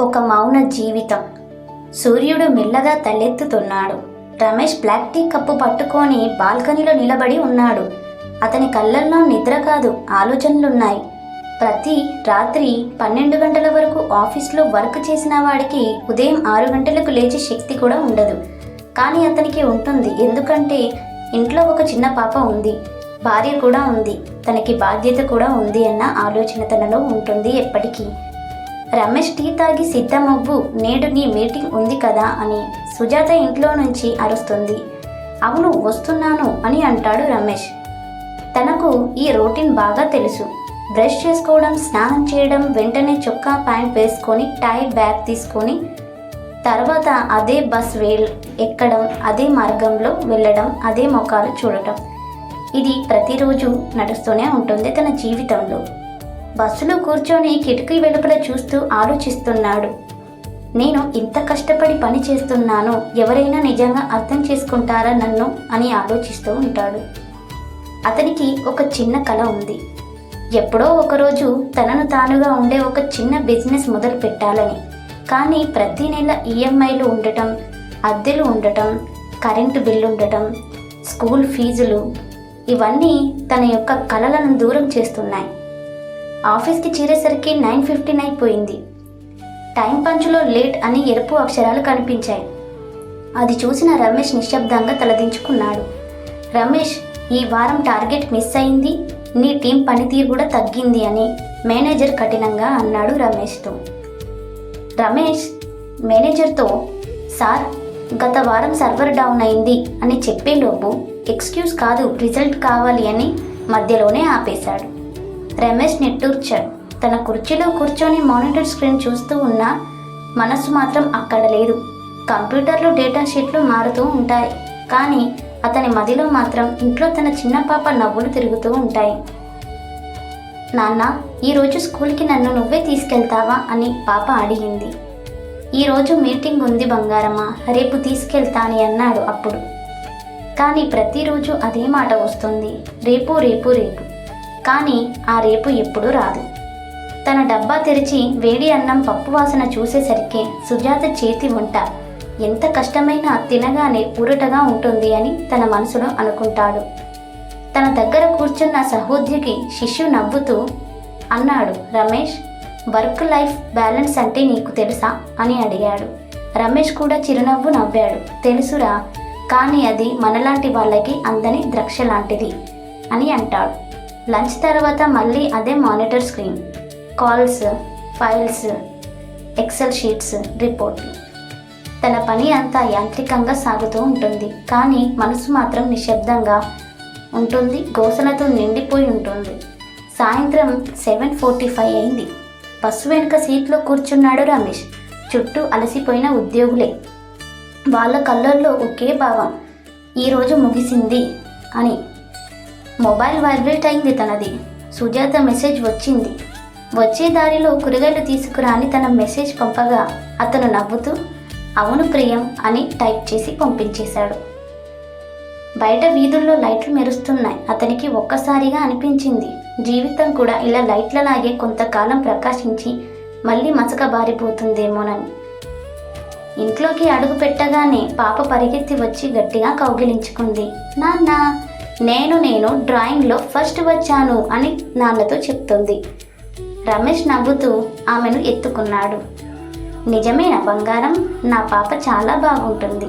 ఒక మౌన జీవితం. సూర్యుడు మెల్లగా తలెత్తుతున్నాడు. రమేష్ బ్లాక్ టీ కప్పు పట్టుకొని బాల్కనీలో నిలబడి ఉన్నాడు. అతని కళ్ళల్లో నిద్ర కాదు ఆలోచనలున్నాయి. ప్రతి రాత్రి పన్నెండు గంటల వరకు ఆఫీస్లో వర్క్ చేసిన వాడికి ఉదయం ఆరు గంటలకు లేచే శక్తి కూడా ఉండదు. కానీ అతనికి ఉంటుంది. ఎందుకంటే ఇంట్లో ఒక చిన్న పాప ఉంది. భార్య కూడా ఉంది. తనకి బాధ్యత కూడా ఉంది అన్న ఆలోచన తనలో ఉంటుంది ఎప్పటికీ. రమేష్ టీ తాగి సిద్ధమవ్వు నేడు నీ మీటింగ్ ఉంది కదా అని సుజాత ఇంట్లో నుంచి అరుస్తుంది. అవును వస్తున్నాను అని అంటాడు రమేష్. తనకు ఈ రొటీన్ బాగా తెలుసు. బ్రష్ చేసుకోవడం స్నానం చేయడం వెంటనే చొక్కా ప్యాంట్ వేసుకొని టై బ్యాగ్ తీసుకొని తర్వాత అదే బస్ వేల్ ఎక్కడం అదే మార్గంలో వెళ్ళడం అదే ముఖాలు చూడటం. ఇది ప్రతిరోజు నడుస్తూనే ఉంటుంది తన జీవితంలో. బస్సులో కూర్చొని కిటికీ వెలుపల చూస్తూ ఆలోచిస్తున్నాడు. నేను ఇంత కష్టపడి పని చేస్తున్నాను ఎవరైనా నిజంగా అర్థం చేసుకుంటారా నన్ను అని ఆలోచిస్తూ ఉంటాడు. అతనికి ఒక చిన్న కళ ఉంది. ఎప్పుడో ఒకరోజు తనను తానుగా ఉండే ఒక చిన్న బిజినెస్ మొదలు పెట్టాలని. కానీ ప్రతి నెల ఈఎంఐలు ఉండటం అద్దెలు ఉండటం కరెంటు బిల్లు ఉండటం స్కూల్ ఫీజులు ఇవన్నీ తన యొక్క కళలను దూరం చేస్తున్నాయి. ఆఫీస్కి చేరేసరికి నైన్ ఫిఫ్టీన్ అయిపోయింది. టైం పంచులో లేట్ అని ఎరుపు అక్షరాలు కనిపించాయి. అది చూసిన రమేష్ నిశ్శబ్దంగా తలదించుకున్నాడు. రమేష్ ఈ వారం టార్గెట్ మిస్ అయింది. నీ టీం పనితీరు కూడా తగ్గింది అని మేనేజర్ కఠినంగా అన్నాడు రమేష్తో. రమేష్ మేనేజర్తో సార్ గత వారం సర్వర్ డౌన్ అయింది అని చెప్పేలోపు ఎక్స్క్యూజ్ కాదు రిజల్ట్ కావాలి అని మధ్యలోనే ఆపేశాడు. రమేష్ నిట్టూర్చాడు. తన కుర్చీలో కూర్చొని మానిటర్ స్క్రీన్ చూస్తూ ఉన్నా మనసు మాత్రం అక్కడ లేదు. కంప్యూటర్లో డేటా షీట్లు మారుతూ ఉంటాయి. కానీ అతని మదిలో మాత్రం ఇంట్లో తన చిన్న పాప నవ్వులు తిరుగుతూ ఉంటాయి. నాన్న ఈరోజు స్కూల్కి నన్ను నువ్వే తీసుకెళ్తావా? అని పాప అడిగింది. ఈరోజు మీటింగ్ ఉంది బంగారమ్మ రేపు తీసుకెళ్తాని అన్నాడు అప్పుడు. కానీ ప్రతిరోజు అదే మాట వస్తుంది. రేపు రేపు రేపు. కానీ ఆ రేపు ఎప్పుడూ రాదు. తన డబ్బా తెరిచి వేడి అన్నం పప్పు వాసన చూసేసరికి సుజాత చేతి వంట ఎంత కష్టమైనా తినగానే ఊరటగా ఉంటుంది అని తన మనసులో అనుకుంటాడు. తన దగ్గర కూర్చున్న సహోద్యోగి శిష్యు నవ్వుతూ అన్నాడు రమేష్ వర్క్ లైఫ్ బ్యాలెన్స్ అంటే నీకు తెలుసా? అని అడిగాడు. రమేష్ కూడా చిరునవ్వు నవ్వాడు. తెలుసురా కానీ అది మనలాంటి వాళ్ళకి అందని ద్రక్ష లాంటిది అని అంటాడు. లంచ్ తర్వాత మళ్ళీ అదే monitor screen. Calls files excel sheets రిపోర్ట్లు తన పని అంతా యాంత్రికంగా సాగుతూ ఉంటుంది. కానీ మనసు మాత్రం నిశ్శబ్దంగా ఉంటుంది గోసలతో నిండిపోయి ఉంటుంది. సాయంత్రం సెవెన్ ఫార్టీ ఫైవ్ అయింది. బస్సు వెనుక సీట్లో కూర్చున్నాడు రమేష్. చుట్టూ అలసిపోయిన ఉద్యోగులే. వాళ్ళ కళ్ళల్లో ఒకే భావం. ఈరోజు ముగిసింది అని మొబైల్ వైబ్రేట్ అయింది తనది. సుజాత మెసేజ్ వచ్చింది. వచ్చే దారిలో కూరగాయలు తీసుకురా అని తన మెసేజ్ పంపగా అతను నవ్వుతూ అవును ప్రియం అని టైప్ చేసి పంపించేశాడు. బయట వీధుల్లో లైట్లు మెరుస్తున్నాయి. అతనికి ఒక్కసారిగా అనిపించింది. జీవితం కూడా ఇలా లైట్లలాగే కొంతకాలం ప్రకాశించి మళ్ళీ మసక బారిపోతుందేమోనని. ఇంట్లోకి అడుగు పెట్టగానే పాప పరిగెత్తి వచ్చి గట్టిగా కౌగిలించుకుంది. నాన్న నేను నేను డ్రాయింగ్లో ఫస్ట్ వచ్చాను అని నాన్నతో చెప్తుంది. రమేష్ నవ్వుతూ ఆమెను ఎత్తుకున్నాడు. నిజమేనా బంగారం? నా పాప చాలా బాగుంటుంది.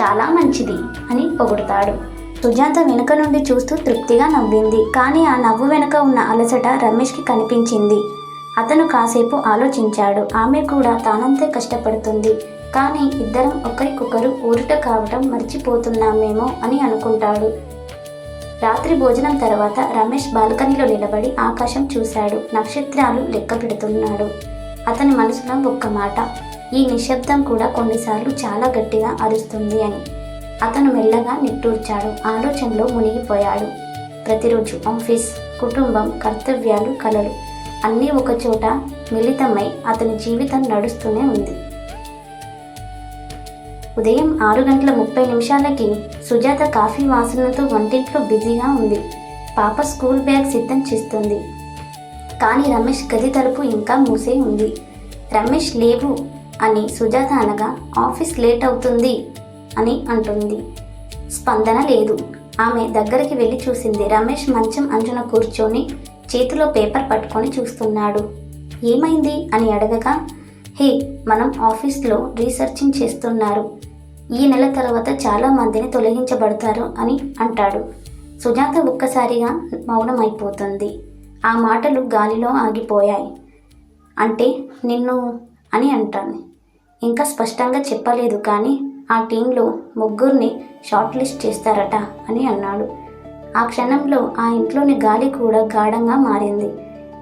చాలా మంచిది అని పొగుడుతాడు. సుజాత వెనుక నుండి చూస్తూ తృప్తిగా నవ్వింది. కానీ ఆ నవ్వు వెనుక ఉన్న అలసట రమేష్కి కనిపించింది. అతను కాసేపు ఆలోచించాడు. ఆమె కూడా తానంతే కష్టపడుతుంది. కానీ ఇద్దరం ఒకరికొకరు ఊరుట కావటం మర్చిపోతున్నామేమో అని అనుకుంటాడు. రాత్రి భోజనం తర్వాత రమేష్ బాల్కనీలో నిలబడి ఆకాశం చూశాడు. నక్షత్రాలు లెక్క పెడుతున్నాడు. అతని మనసులో ఒక్క మాట ఈ నిశ్శబ్దం కూడా కొన్నిసార్లు చాలా గట్టిగా అరుస్తుంది అని. అతను మెల్లగా నిట్టూర్చాడు. ఆలోచనలో మునిగిపోయాడు. ప్రతిరోజు ఆఫీస్ కుటుంబం కర్తవ్యాలు కలలు అన్నీ ఒకచోట మిళితమై అతని జీవితం నడుస్తూనే ఉంది. ఉదయం ఆరు గంటల ముప్పై నిమిషాలకి సుజాత కాఫీ వాసనతో వంటింట్లో బిజీగా ఉంది. పాప స్కూల్ బ్యాగ్ సిద్ధం చేస్తుంది. కానీ రమేష్ గది తలుపు ఇంకా మూసే ఉంది. రమేష్ లేవు అని సుజాత అనగా ఆఫీస్ లేట్ అవుతుంది అని అంటుంది. స్పందన లేదు. ఆమె దగ్గరికి వెళ్ళి చూసింది. రమేష్ మంచం అంచున కూర్చొని చేతిలో పేపర్ పట్టుకొని చూస్తున్నాడు. ఏమైంది? అని అడగగా హే మనం ఆఫీస్లో రీసెర్చింగ్ చేస్తున్నారు. ఈ నెల తర్వాత చాలా మందిని తొలగించబడతారు అని అంటాడు. సుజాత ఒక్కసారిగా మౌనమైపోతుంది. ఆ మాటలు గాలిలో ఆగిపోయాయి. అంటే నిన్ను అని అంటాను. ఇంకా స్పష్టంగా చెప్పలేదు కానీ ఆ టీంలో ముగ్గురిని షార్ట్ లిస్ట్ చేస్తారట అని అన్నాడు. ఆ క్షణంలో ఆ ఇంట్లోని గాలి కూడా గాఢంగా మారింది.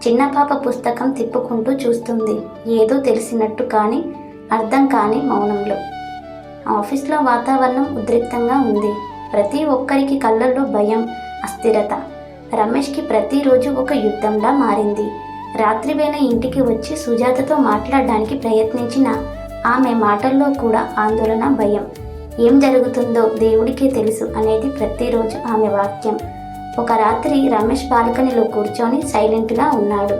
చిన్న పాప పుస్తకం తిప్పుకుంటూ చూస్తుంది. ఏదో తెలిసినట్టు కానీ అర్థం కాని మౌనంలో. ఆఫీస్లో వాతావరణం ఉద్రిక్తంగా ఉంది. ప్రతి ఒక్కరికి కళ్ళల్లో భయం అస్థిరత. రమేష్కి ప్రతిరోజు ఒక యుద్ధంలా మారింది. రాత్రివేళ ఇంటికి వచ్చి సుజాతతో మాట్లాడడానికి ప్రయత్నించిన ఆమె మాటల్లో కూడా ఆందోళన భయం. ఏం జరుగుతుందో దేవుడికే తెలుసు అనేది ప్రతిరోజు ఆమె వాక్యం. ఒక రాత్రి రమేష్ బాల్కనీలో కూర్చొని సైలెంట్గా ఉన్నాడు.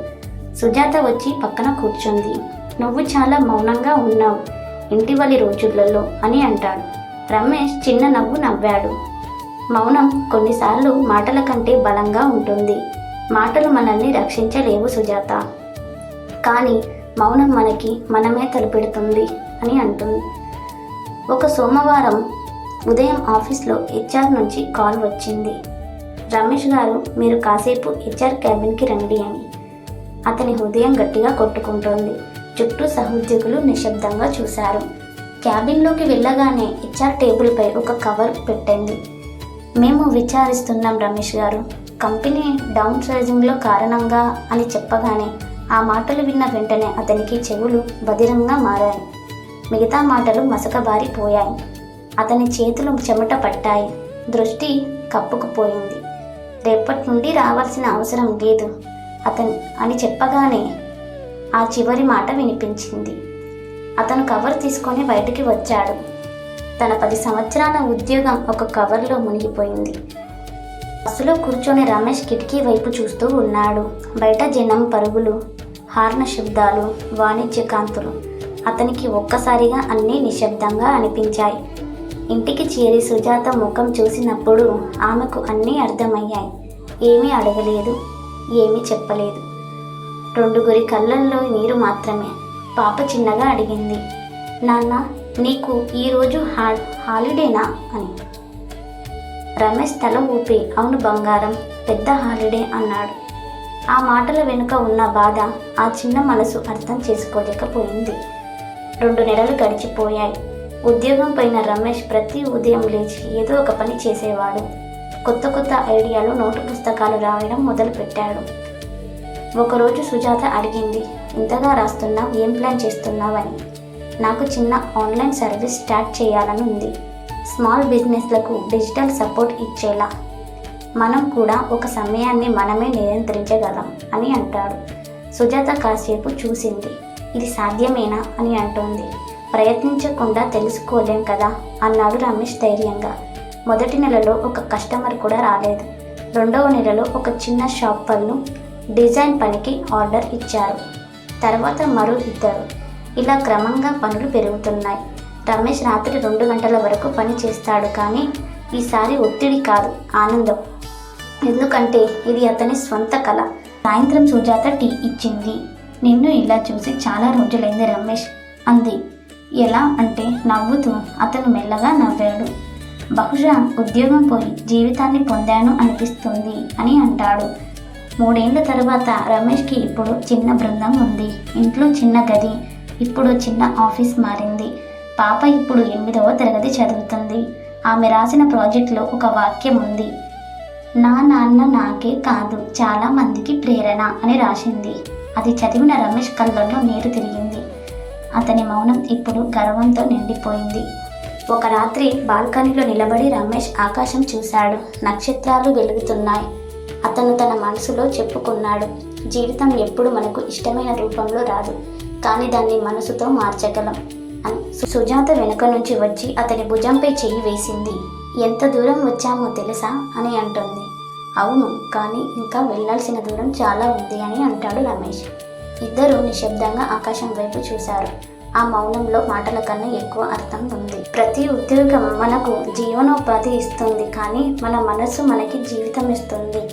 సుజాత వచ్చి పక్కన కూర్చుంది. నువ్వు చాలా మౌనంగా ఉన్నావు. ఇంటివలి రోజులలో అని అంటాడు. రమేష్ చిన్న నవ్వు నవ్వాడు. మౌనం కొన్నిసార్లు మాటల కంటే బలంగా ఉంటుంది. మాటలు మనల్ని రక్షించలేవు సుజాత. కానీ మౌనం మనకి మనమే తలపెడుతుంది అని అంటుంది. ఒక సోమవారం ఉదయం ఆఫీస్లో హెచ్ఆర్ నుంచి కాల్ వచ్చింది. రమేష్ గారు మీరు కాసేపు హెచ్ఆర్ క్యాబిన్కి రండి అని. అతని హృదయం గట్టిగా కొట్టుకుంటోంది. చుట్టూ సహోద్యోగులు నిశ్శబ్దంగా చూశారు. క్యాబిన్లోకి వెళ్ళగానే హెచ్ఆర్ టేబుల్పై ఒక కవర్ పెట్టింది మేము విచారిస్తున్నాం రమేష్ గారు. కంపెనీ డౌన్ సైజింగ్లో కారణంగా అని చెప్పగానే ఆ మాటలు విన్న వెంటనే అతనికి చెవులు బదిరంగా మారాయి. మిగతా మాటలు మసకబారిపోయాయి. అతని చేతులు చెమట పట్టాయి. దృష్టి కప్పుకుపోయింది. రేపటి నుండి రావాల్సిన అవసరం లేదు. అతను అని చెప్పగానే ఆ చివరి మాట వినిపించింది. అతను కవర్ తీసుకొని బయటికి వచ్చాడు. తన పది సంవత్సరాల ఉద్యోగం ఒక కవర్లో మునిగిపోయింది. బస్సులో కూర్చొని రమేష్ కిటికీ వైపు చూస్తూ ఉన్నాడు. బయట జనం పరుగులు హార్న శబ్దాలు వాణిజ్య కాంతులు. అతనికి ఒక్కసారిగా అన్నీ నిశ్శబ్దంగా అనిపించాయి. ఇంటికి చేరి సుజాత ముఖం చూసినప్పుడు ఆమెకు అన్నీ అర్థమయ్యాయి. ఏమీ అడగలేదు ఏమీ చెప్పలేదు. రెండుగురి కళ్ళల్లో నీరు మాత్రమే. పాప చిన్నగా అడిగింది. నాన్న నీకు ఈరోజు హా హాలిడేనా? అని. రమేష్ తల ఊపి అవును బంగారం పెద్ద హాలిడే అన్నాడు. ఆ మాటల వెనుక ఉన్న బాధ ఆ చిన్న మనసు అర్థం చేసుకోలేకపోయింది. రెండు నెలలు గడిచిపోయాయి. ఉద్యోగం పైన రమేష్ ప్రతి ఉదయం లేచి ఏదో ఒక పని చేసేవాడు. కొత్త కొత్త ఐడియాలు నోటు పుస్తకాలు రాయడం మొదలుపెట్టాడు. ఒకరోజు సుజాత అడిగింది ఇంతగా రాస్తున్నావు ఏం ప్లాన్ చేస్తున్నావని? నాకు చిన్న ఆన్లైన్ సర్వీస్ స్టార్ట్ చేయాలని ఉంది. స్మాల్ బిజినెస్లకు డిజిటల్ సపోర్ట్ ఇచ్చేలా. మనం కూడా ఒక సమయాన్ని మనమే నియంత్రించగలం అని అంటాడు. సుజాత కాసేపు చూసింది. ఇది సాధ్యమేనా? అని అంటుంది. ప్రయత్నించకుండా తెలుసుకోలేం కదా? అన్నాడు రమేష్ ధైర్యంగా. మొదటి నెలలో ఒక కస్టమర్ కూడా రాలేదు. రెండవ నెలలో ఒక చిన్న షాప్ వాళ్ళు డిజైన్ పనికి ఆర్డర్ ఇచ్చారు. తర్వాత మరో ఇద్దరు. ఇలా క్రమంగా పనులు పెరుగుతున్నాయి. రమేష్ రాత్రి రెండు గంటల వరకు పని చేస్తాడు కానీ ఈసారి ఒత్తిడి కాదు ఆనందం. ఎందుకంటే ఇది అతని స్వంత కళ సాయంత్రం సుజాత టీ ఇచ్చింది. నిన్ను ఇలా చూసి చాలా రోజులైంది రమేష్ అంది. ఎలా అంటే నవ్వుతూ అతను మెల్లగా నవ్వాడు. బహుశా ఉద్యోగం పోయి జీవితాన్ని పొందాను అనిపిస్తుంది అని అంటాడు. మూడేళ్ళ తర్వాత రమేష్కి ఇప్పుడు చిన్న బృందం ఉంది. ఇంట్లో చిన్న గది ఇప్పుడు చిన్న ఆఫీస్ మారింది. పాప ఇప్పుడు ఎనిమిదవ తరగతి చదువుతుంది. ఆమె రాసిన ప్రాజెక్ట్లో ఒక వాక్యం ఉంది. నా నాన్న నాకే కాదు చాలా మందికి ప్రేరణ అని రాసింది. అది చదివిన రమేష్ కళ్ళల్లో నీరు తిరిగింది. అతని మౌనం ఇప్పుడు గర్వంతో నిండిపోయింది. ఒక రాత్రి బాల్కనీలో నిలబడి రమేష్ ఆకాశం చూశాడు. నక్షత్రాలు వెలుగుతున్నాయి. అతను తన మనసులో చెప్పుకున్నాడు. జీవితం ఎప్పుడు మనకు ఇష్టమైన రూపంలో రాదు. కానీ దాన్ని మనసుతో మార్చగలం అని సుజాత వెనుక నుంచి వచ్చి అతని భుజంపై చెయ్యి వేసింది. ఎంత దూరం వచ్చామో తెలుసా? అని అంటుంది. అవును కానీ ఇంకా వెళ్ళాల్సిన దూరం చాలా ఉంది అని అంటాడు రమేష్. ఇద్దరూ నిశ్శబ్దంగా ఆకాశం వైపు చూశారు. ఆ మౌనంలో మాటల కన్నా ఎక్కువ అర్థం ఉంది. ప్రతి ఉద్యోగం మనకు జీవనోపాధి ఇస్తుంది కానీ మన మనసు మనకి జీవితం ఇస్తుంది.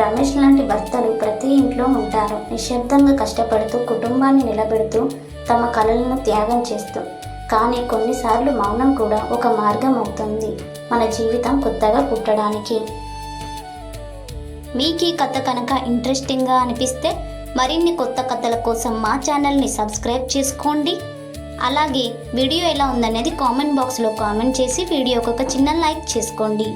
రమేష్ లాంటి భర్తలు ప్రతి ఇంట్లో ఉంటారు. నిశ్శబ్దంగా కష్టపడుతూ కుటుంబాన్ని నిలబెడుతూ తమ కళలను త్యాగం చేస్తూ. కానీ కొన్నిసార్లు మౌనం కూడా ఒక మార్గం అవుతుంది. మన జీవితం కొత్తగా పుట్టడానికి. మీకు ఈ కథ కనుక ఇంట్రెస్టింగ్గా అనిపిస్తే మరిన్ని కొత్త కథల కోసం మా ఛానల్ని సబ్స్క్రైబ్ చేసుకోండి. అలాగే వీడియో ఎలా ఉందనేది కామెంట్ బాక్స్లో కామెంట్ చేసి వీడియోకి ఒక చిన్న లైక్ చేసుకోండి.